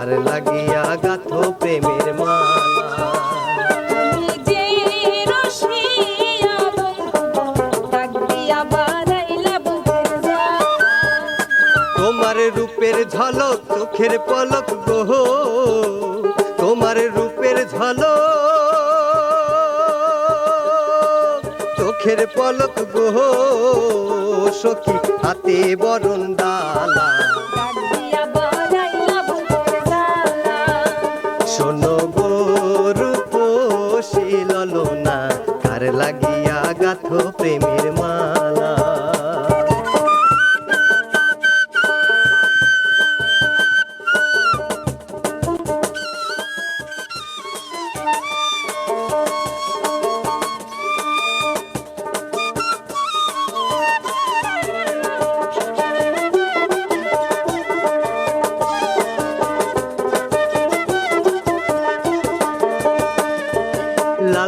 তার লাগিয়া গাথ প্রেমের তোমার রূপের ঝলক চোখের পলক গোহ তোমার রূপের ঝলক চোখের পলক গোহ সখী হাতে বরণ ডালা গাথো প্রেমের মালা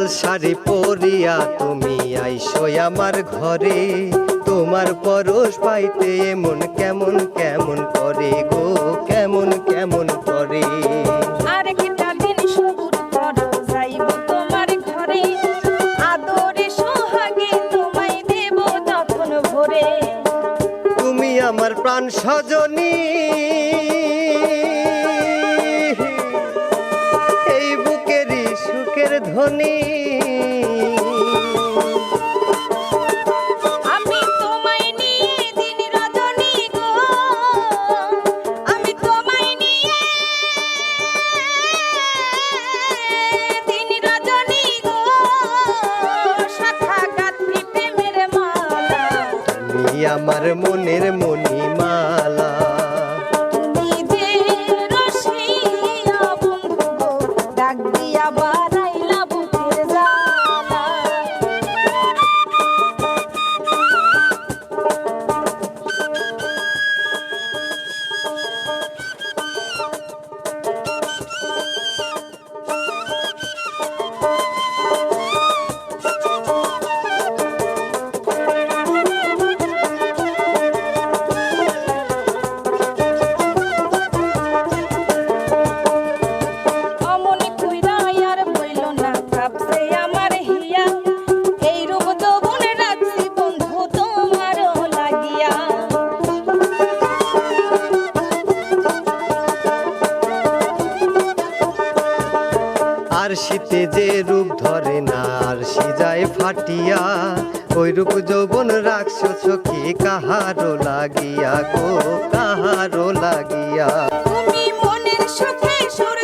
লাল শাড়ি পরিয়া তুমি আইসো আমার ঘরে। তোমার পরশ পাইতে এমন কেমন কেমন করে গো কেমন কেমন করে? তুমি আমার প্রাণ সজনী। তুমি আমার মনের মণিমালা শীতে যে রূপ ধরে না আর সিজায় ফাটিয়া ওই রূপ যৌবন রাখছো চোখে, কাহারো লাগিয়া গো, কাহারো লাগিয়া। তুমি মনের সুখে সুর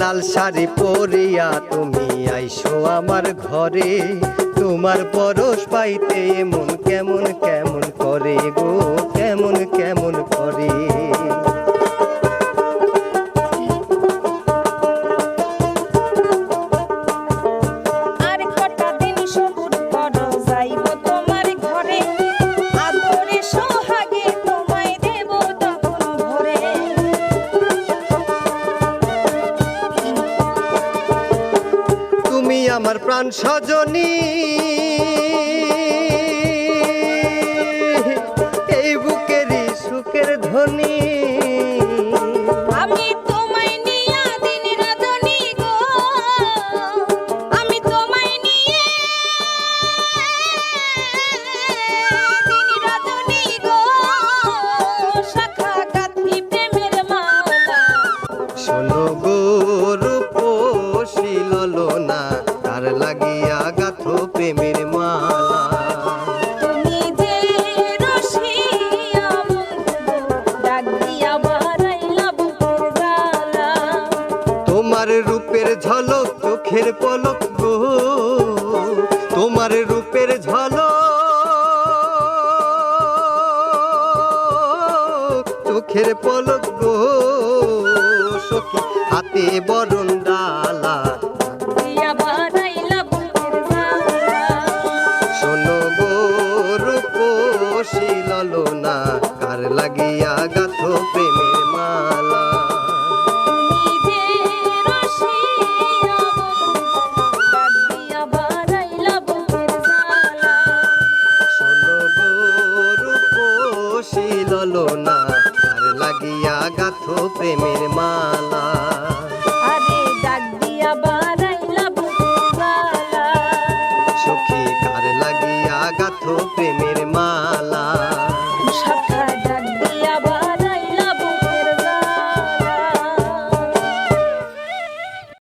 লাল শাড়ি পরিয়া তুমি আইসো আমার ঘরে। তোমার পরশ পাইতে মন কেমন কেমন করে গো? কেমন কেমন প্রাণ সজনী। এই বুকেরই সুখের ধ্বনি। আমি তোমায় নিয়া দিন রজনী গো। আমি তোমায় নিয়ে দিন রজনী গো। শাখা গাঁথি প্রেমের মালা। শোনো গো রূপ শিলনা তার লাগিয়া গাথো প্রেমের মালা। তোমার রূপের ঝলক চোখের পলক গো। তোমার রূপের ঝলক চোখের পলক গো। সখী হাতে বরণ রূপসী ললনা কার লাগিয়া গাথ প্রেমের মালা? লাগিয়া গাথ প্রেমের মালা? আরে ডাক দিয়া বাড়াইলা সখী কার লাগিয়া গাথ প্রেমের